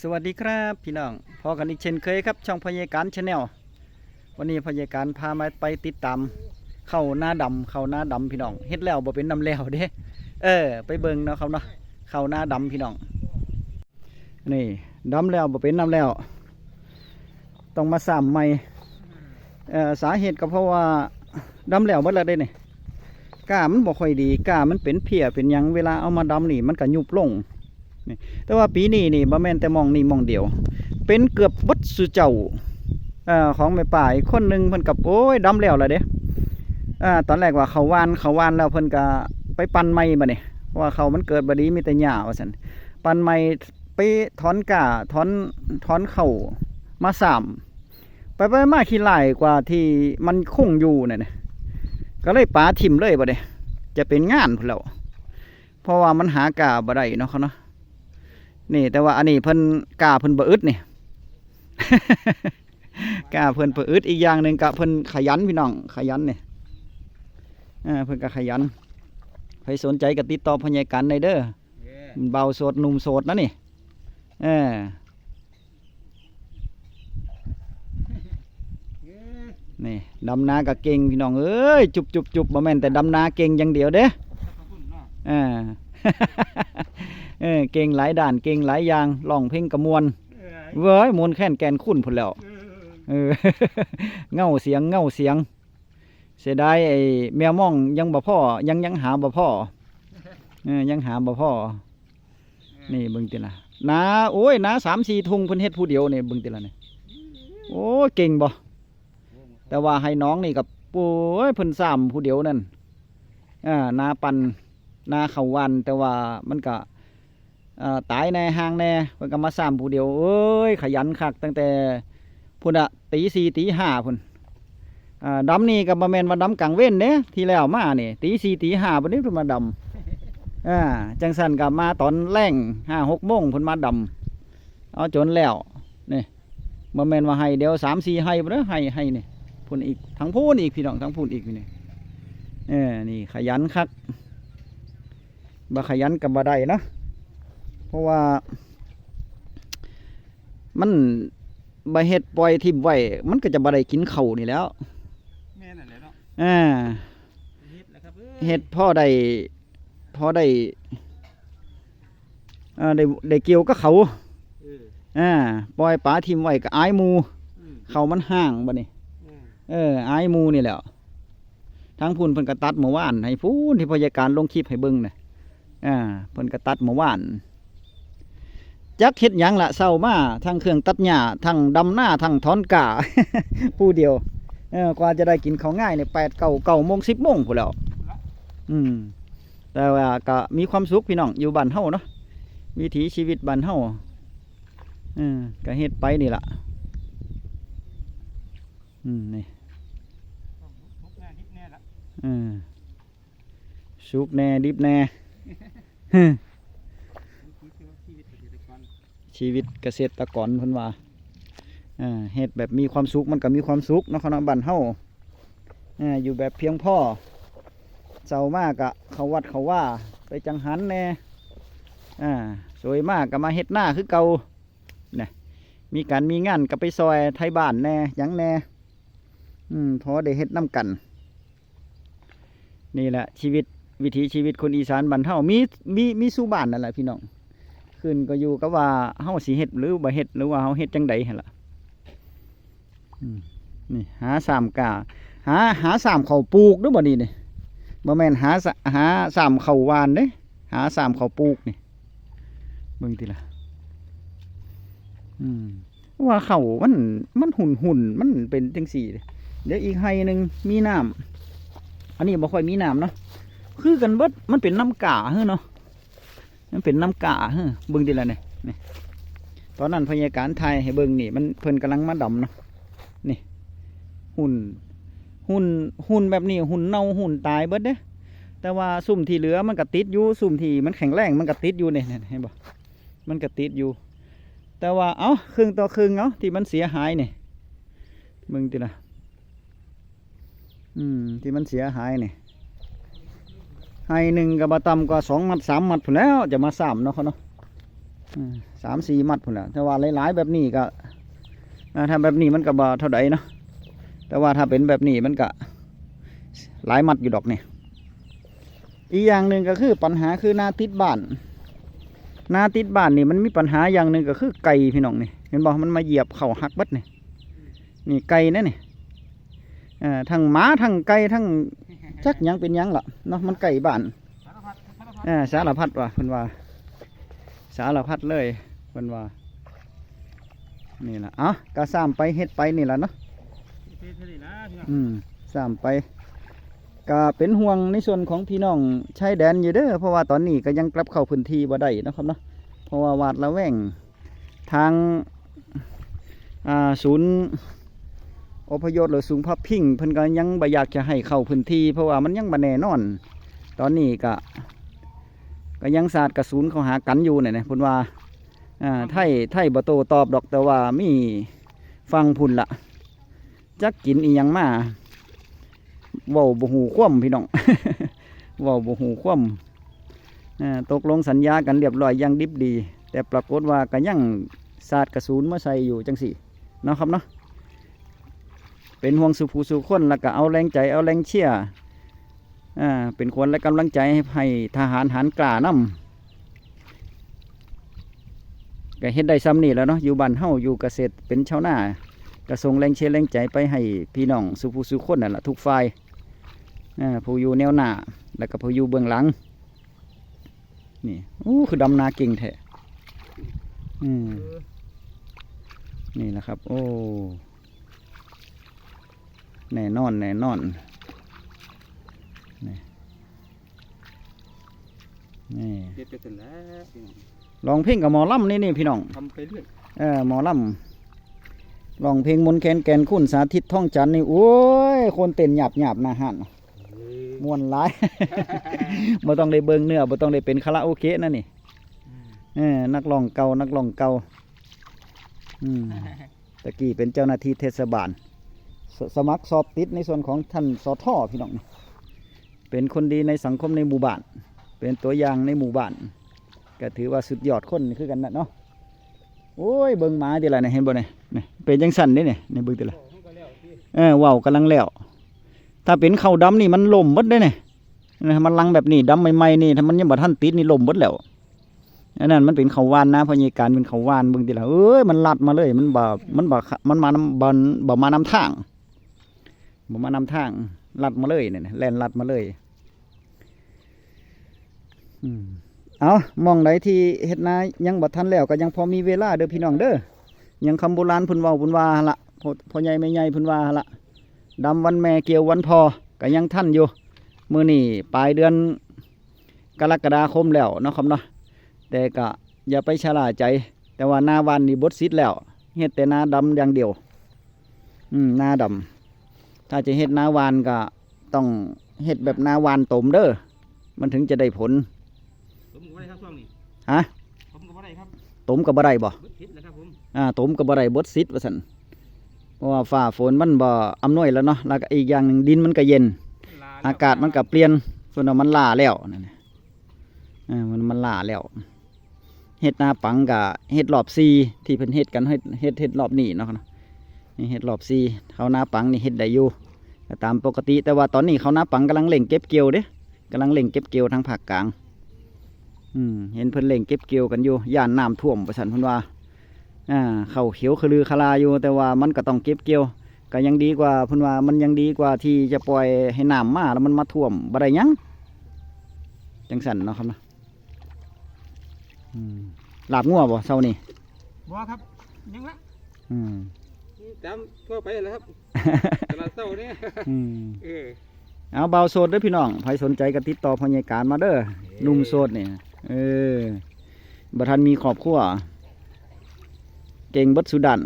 สวัสดีครับพี่น้องพอกันอีกเช่นเคยครับ ช่องพยาการชาแนลวันนี้พยาการพามาไปติดตามเข้าหน้าดำเข้าหน้าดำพี่น้องเฮ็ดแล้วบ่เป็นน้ำแล้วเด้เออ ไปเบิ่งเนาะครับเนาะเข้าหน้าดำพี่น้อง นี่ดำแล้วบ่เป็นน้ำแล้ว ต้องมาสามใหม่เอ่อสาเหตุก็เพราะว่าดำแล้วหมดแล้วเด้นี่ก้ามันบ่ค่อยดีก้ามันเป็นเพียเป็นหยังเวลาเอามาดำนี่มันก็ยุบลง แต่ว่าปีนี้นี่บ่แม่นแต่มองนี่มองเดียว เป็นเกือบเบัดสุเจ้าอ่อของแม่ป่ายคนหนึ่งเพิ่นกับโอ้ยดำแล้วล่ะเด้อ่าตอนแรกว่าเขาวานเขาวานแล้วเพิ่นก็ไปปั่นไม้บัดนี้เพราะว่าเขามันเกิดบดีมีแต่หญ้าว่าซั่นปั่นไม้ไปถอนก้าถอนถอนเข่ามาสามไปไปมาขี้หลายกว่าที่มันคงอยู่นั่นน่ะก็เลยปาทิ่มเลยบัดนี้จะเป็นงานพุ่นแล้วเพราะว่ามันหากาบ่ได้เนาะเขาเนาะ นี่แต่ว่าอันนี้เพิ่นกล้าเพิ่นบ่อึดนี่กล้าเพิ่นบ่อึดอีกอย่างหนึ่งกะเพิ่นขยันพี่น้องขยันนี่อ่าเพิ่นก็ขยันใครสนใจก็ติดต่อพญายกันได้เด้อมันเบาโสดหนุ่มโสดนะนี่เออนี่ดำนาก็เก่งพี่น้องเอ้ยจุบจุบจุบบ่แม่นแต่ดำนาเก่งอย่างเดียวเด้อ่า เออเก่งหลายด่านเก่งหลายอย่างร้องเพลงกระมวลเว้ยมวลแค้นแกนคุ้นพุ่นแล้วเออเงาเสียงเงาเสียง เสียดายไอ้แมวม่องยังบ่พ่อยังยังหาบ่พ่อเออยังหาบ่พ่อนี่เบิ่งติล่ะนาโอ้ยนาสามสี่ทุงเพิ่นเฮ็ดผู้เดียวนี่เบิ่งติล่ะนี่โอ้ยเก่งบ่แต่ว่าให้น้องนี่กับโอ้ยเพิ่นสามผู้เดียวนั่นอ่านาปันนาเขาวันแต่ว่ามันก็เอ่อ ตายในห้างแน่เพิ่นก็มาสางผู้เดียวเอ้ยขยันคักตั้งแต่พุ่นอะตีสี่ตีห้าพุ่นอ่าดำนี่ก็บ่แมนว่าดำกลางเว้นเด้ที่แล้วมาเนี่ตีสี่ตีห้าพุ่นนี้เพิ่นมาดำอ่าจังสันก็มาตอนแรงห้าหกโมงพิ่นมาดำเอาจนแล้วนี่บ่แมนว่าให้เดี๋ยวสามสี่ให้บ่เด้อให้ให้นี่พุ่นอีกทั้งพูนอีกพี่น้องทั้งพูนอีกนี่เออนี่ขยันคักบ่ขยันกับบ่ได้เนาะ เพราะว่า มันบ่เฮ็ดปล่อยทิ่มไว้มันก็จะบ่ได้กินข้าวนี่แหล้วแม่นั่นแหละเนาะอ่าเฮ็ดแล้วครับเอ้ยเฮ็ดพ่อได้พ่อได้อ่าได้ได้เกี่ยวกับเขาเอออ่าปล่อยปลาทิ่มไว้ก็อายหมูอืมเขามันห่างบัดนี้อืมเอออายหมูนี่แหละทั้งพุ่นเพิ่นก็ตัดเมื่อวานให้พูนที่พยาการลงคลิปให้เบิ่งน่ะอ่าเพิ่นก็ตัดเมื่อวาน จักเฮ็ดหยังละเศร้ามาทั้งเครื่องตัดหญ้าทั้งดำหน้าทั้งถอนกาผู้เดียวเออกว่าจะได้กินข้าวง่ายเนี่ยแปดเก้าเก้าโมงสิบโมงพู้นแล้วอืม แต่ว่าก็มีความสุขพี่น้องอยู่บ้านเฮาเนาะวิถีชีวิตบ้านเฮาเออก็เฮ็ดไปนี่ล่ะ อืมนี่ต้องทุกแน่นิดแน่ละอืมสุกแน่ดิบแน่ ชีวิตเกษตรกรเพิ่นว่าเฮ็ดแบบมีความสุขมันก็มีความสุขเนาะคณะบ้านเฮาอ่าอยู่แบบเพียงพ่อเจ้ามากกะเขาวัดเขาว่าไปจังหันแน่สวยมากก็มาเฮ็ดหน้าคือเก่าเนี่ยมีการมีงานก็ไปซอยไทยบ้านแน่ยังแน่อืมพอได้เฮ็ดน้ำกัน นี่แหละชีวิตวิถีชีวิตคนอีสานบ้านเฮามีมีมีสู่บ้านนั่นแหละพี่น้อง ขึ้นก็อยู่กับว่าเฮาสิเฮ็ดหรือบ่เฮ็ดหรือว่าเฮาเฮ็ดจังใดหั่นล่ะอืมนี่หาสามกาหาหาสามเขาปลูกด้อบ่นี่นี่บ่แม่นหาหาสามเขาหวานเด้หาสามเขาปลูกนี่เบิ่งติล่ะอืมว่าเขามันมันหุ่นหุ่นมันเป็นจังซี่เดี๋ยวอีกไห้หนึงมีน้ำอันนี้บ่ค่อยมีน้ำเนาะคือกันเบิดมันเป็นน้ำกาเฮ้อเนาะ มันเป็นน้ำกาเฮ้อเบิ่งดิละเนี่ยนี่ตอนนั้นพยาการไทยให้เบิ่งนี่ มันเพิ่นกำลังมาดำเนาะนี่ หุ่น หุ่นหุ่นแบบนี้ หุ่นเน่าหุ่นตายเบิดเด้แต่ว่าซุ่มที่เหลือมันก็ติดอยู่ซุ่มที่มันแข็งแรงมันก็ติดอยู่เนี่ยเห็นบ่มันก็ติดอยู่ แต่ว่าเอ้าครึ่งต่อครึ่งเนาะที่มันเสียหายเนี่เบิ่งติละอืมที่มันเสียหายเนี่ย ให้หนึ่งกับบต่ำกว่าสองมัดสามมัดผุนแล้วจะมาสามเนาะเขาเนาะสามสี่มัดพุ่นแหละแต่ว่าหลายๆแบบนี้ก็อ่าแบบนี้มันก็บเท่าใดเนาะแต่ว่าถ้าเป็นแบบนี้มันก็หลายมัดอยู่ดอกนี่อีกอย่างหนึ่งก็คือปัญหาคือหนาติดบ้านหนาติดบ้านนี่มันมีปัญหาอย่างหนึ่งก็คือไก่พี่น้องนี่เห็นบอกมันมาเหยียบเข่าหักบัดนี่นี่ไก่นั่นนี่ทั้งหมาทั้งไก่ทั้ง จักหยังเป็นหยังล่ะเนาะมันไก่บ้านสารพัดสารพัดอ่าสารพัดว่ะเพิ่นว่า สารพัดเลยเพิ่นว่า นี่ล่ะเอะก็ซ้ำไปเฮ็ดไปนี่ล่ะเนาะเท่ๆนี่นะพี่น้องอืมซ้ำไปก็เป็นห่วงในส่วนของพี่น้องชายแดนอยู่เด้อเพราะว่าตอนนี้ก็ยังกลับเข้าพื้นที่บ่ได้เนาะครับเนาะเพราะว่าหวาดระแวงทางอ่าศูนย์ อพยพหรือศูนย์พักพิงเพิ่นก็ยังบ่อยากจะให้เข้าพื้นที่ เพราะว่ามันยังบ่แน่นอน ตอนนี้ก็ก็ยังศาสตร์กระสุนเขาหากันอยู่เนี่ยนะพุ่นว่าอ่าไทยไทยบ่โตตอบดอกแต่ว่ามีฟังพุ่นละจักกินอีหยังมาเว้าบ่หูคว่ำพี่น้องเว้าบ่หูคว่ำอ่าตกลงสัญญากันเรียบร้อยยังดิบดี แต่ปรากฏว่าก็ยังศาสตร์กระสุนมาใส่อยู่จังสี่เนาะครับเนาะ เป็นห่วงสุภูสุคนแล้วก็เอาแรงใจเอาแรงเชียร์อ่าเป็นคนและกำลังใจให้ทหารหันกล้านำก็เฮ็ดได้ซ้ำนี่แล้วเนาะอยู่บ้านเฮาอยู่เกษตรเป็นชาวนาก็ส่งแรงเชียร์แรงใจไปให้พี่น้องสุผู้สุคนนั่นแหละทุกฝ่ายอ่าผู้อยู่แนวหน้าแล้วก็ผู้อยู่เบื้องหลังนี่อู้คือดำนาเก่งแท้อืมเออนี่แหละครับ โอ้ แน่นอน แน่นอนนี่เฮ็ดไปกันแล้วพี่น้องลองเพลงกับหมอลำนี่นี่พี่น้องทำไปเรื่อยเออหมอลำลองเพลงมนต์แคนแกนคุณสาธิตท่องจันทร์นี่โอ้ยคนเต้นหยาบหยาบๆหนาหันเออม่วนหลายบ่ต้องได้เบิ่งเนื้อบ่ต้องได้เป็นคาราโอเกะนั่นนี่อืมเออนักร้องเก่านักร้องเก่าอืมตะกี้เป็นเจ้าหน้าที่เทศบาล สสมัครสอบติดในส่วนของท่านสอท่อพี่น้องนี่เป็นคนดีในสังคมในหมู่บ้าน เป็นตัวอย่างในหมู่บ้าน ก็ถือว่าสุดยอดคนคือกันนะเนาะโอ้ยเบิ่งหมาทีละนี่เห็นบ่เนี่ยเป็นจังสั่นนี่นี่ยในเบิ่งทีละโอ้มันก็แล้วพี่เออว่าวกำลังแล้วถ้าเป็นเข้าดำนี่มันล่มหมดได้เนี่ยนะมันลังแบบนี้ดำใหม่ๆนี่ถ้ามันยังบ่ทันติดนี่ล่มหมดแล้วอันนั้นมันเป็นเขาวานนะพญาการเป็นเขาวานเบิ่งทีละเอ้ยมันลัดมาเลยมันบ่มันบ่มันมานํบ่บ่มานำทาง บ่มานำทางลัดมาเลยเนี่ยแลนลัดมาเลยอืมเอามองไหนที่เฮ็ดนายังบ่ทันแล้วก็ยังพอมีเวลาเด้อพี่น้องเด้อยังคำโบราณพุ่นว้าพุ่นว่าละพอพ่อใหญ่แม่ใหญ่พุ่นว่าละดำวันแม่เกี่ยววันพอก็ยังทันอยู่มือนี้ปลายเดือนกรกฎาคมแล้วเนาะครับเนาะแต่ก็อย่าไปชะล่าใจ แต่ว่าหน้าวันนี่บดซิดแล้วเฮ็ดแต่หน้าดำอย่างเดียว อืมหน้าดำ ถ้าจะเฮ็ดหน้าวานก็ต้องเฮ็ดแบบหน้าวานตมเด้อ มันถึงจะได้ผลผมก็บ่ได้ครับช่วงนี้ฮะผมก็บ่ได้ครับตมกับบ่ได้บ่เบิดทิศแล้วครับผมอ่าตมกับบ่ได้บดซิดว่าซั่นเพราะว่าฟ้าฝนมันบ่อำนวยแล้วเนาะแล้วก็อีกอย่างหนึงดินมันก็เย็น ลแล้วอากาศมันก็เปลี่ยนส่วนว่ามันล่าแล้วนั่นน่ะอ่ามันมันล่าแล้วเฮ็ดนาปังกับเฮ็ดรอบซีที่เพิ่นเฮ็ดกันเฮ็ดเฮ็ดเฮ็ดรอบนี้เนาะเนาะ นี่เฮ็ดรอบซีเขานาปังนี่เฮ็ดได้อยู่ก็ตามปกติแต่ว่าตอนนี้เขานาปังกำลังเร่งเก็บเกี่ยวเด้กำลังเร่งเก็บเกี่ยวทางภาคกลางอืมเห็นเพิ่นเร่งเก็บเกี่ยวกันอยู่ย่านน้ำท่วมประสันเพิ่นว่าอ่าเข้าเขียวคือลือคลาอยู่ แต่ว่ามันก็ต้องเก็บเกี่ยวก็ยังดีกว่าเพิ่นว่ามันยังดีกว่าที่จะปล่อยให้น้ำมาแล้วมันมาท่วมบ่ได้หยังจังสันเนาะครับเนาะอืมลาบงัวบ่เช้านี่บ่ครับยังละอืม จำทั่วไปแล้วครับตลาดเช้าเนี่ยอืมเออเอาเบาโสดเด้อพี่น้องใครสนใจก็ติดต่อพยาการมาเด้อหนุ่มโสดเนี่ยเออบ่ทันมีครอบครัวเก่งเบิดสุดัน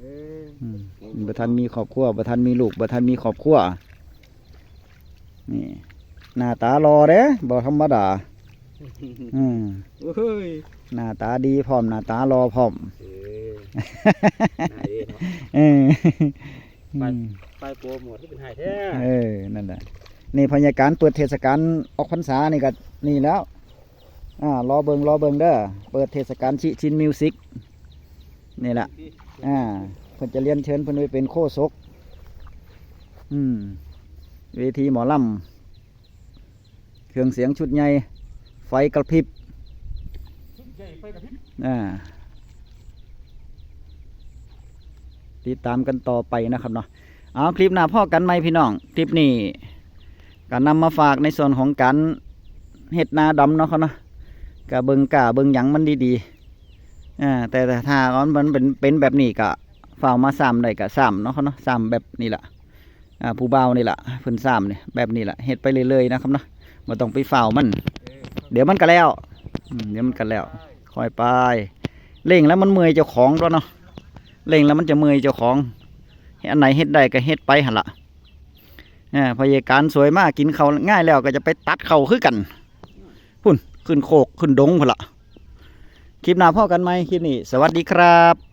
เอออืมบ่ทันมีครอบครัวบ่ทันมีลูกบ่ทันมีครอบครัวนี่หน้าตารอเด้บ่ธรรมดา อืมโอ้ย หน้าตาดีพร้อมหน้าตารอพร้อมเออไหนเนาะเออไปอืมไปโปรโมทที่เป็นไฮแท้เออนั่นแหละนี่พยาการเปิดเทศกาลออกพรรษานี่ก็นี่แล้วอ่ารอเบิงรอเบิงเด้อเปิดเทศกาลชิชินมิวสิกนี่แหละอ่าเพิ่นจะเรียนเชิญเพิ่นไปเป็นโคศกอืมเวทีหมอลำเครื่องเสียงชุดใหญ่ไฟกระพริบ ใหญ่ไฟกระพริบ อ่าติดตามกันต่อไปนะครับเนาะเอาคลิปหน้าพ่อกันไหมพี่น้อง คลิปนี้ก็นำมาฝากในส่วนของการเห็ดนาดำเนาะเขาเนาะกะเบิงกะเบิงหยังมันดีๆอ่าแต่แต่ถ้ามันเป็นเป็นแบบนี้ก็ฝ่าวมาซ้ำได้ก็ซ้ำเนาะเขาเนาะซ้ำแบบนี้แหละอ่าผู้เบานี่แหละเพิ่นซ้ำเนี่ยแบบนี้แหละเห็ดไปเรื่อยๆนะครับเนาะมาต้องไปฝ่าวมัน เดี๋ยวมันก็แล้วเดี๋ยวมันก็แล้ว คอยไปเร่งแล้วมันเมื่อยเจ้าของแล้วเนาะเร่งแล้วมันจะเมื่อยเจ้าของเฮ็ดอันไหนเฮ็ดได้ก็เฮ็ดไปหันละอ่าพยาการสวยมากกินเขาง่ายแล้วก็จะไปตัดเขาคือกันพุ่นขึ้นโคกขึ้นดงพุ่นละคลิปหน้าพ่อกันไหมคลิปนี้ สวัสดีครับ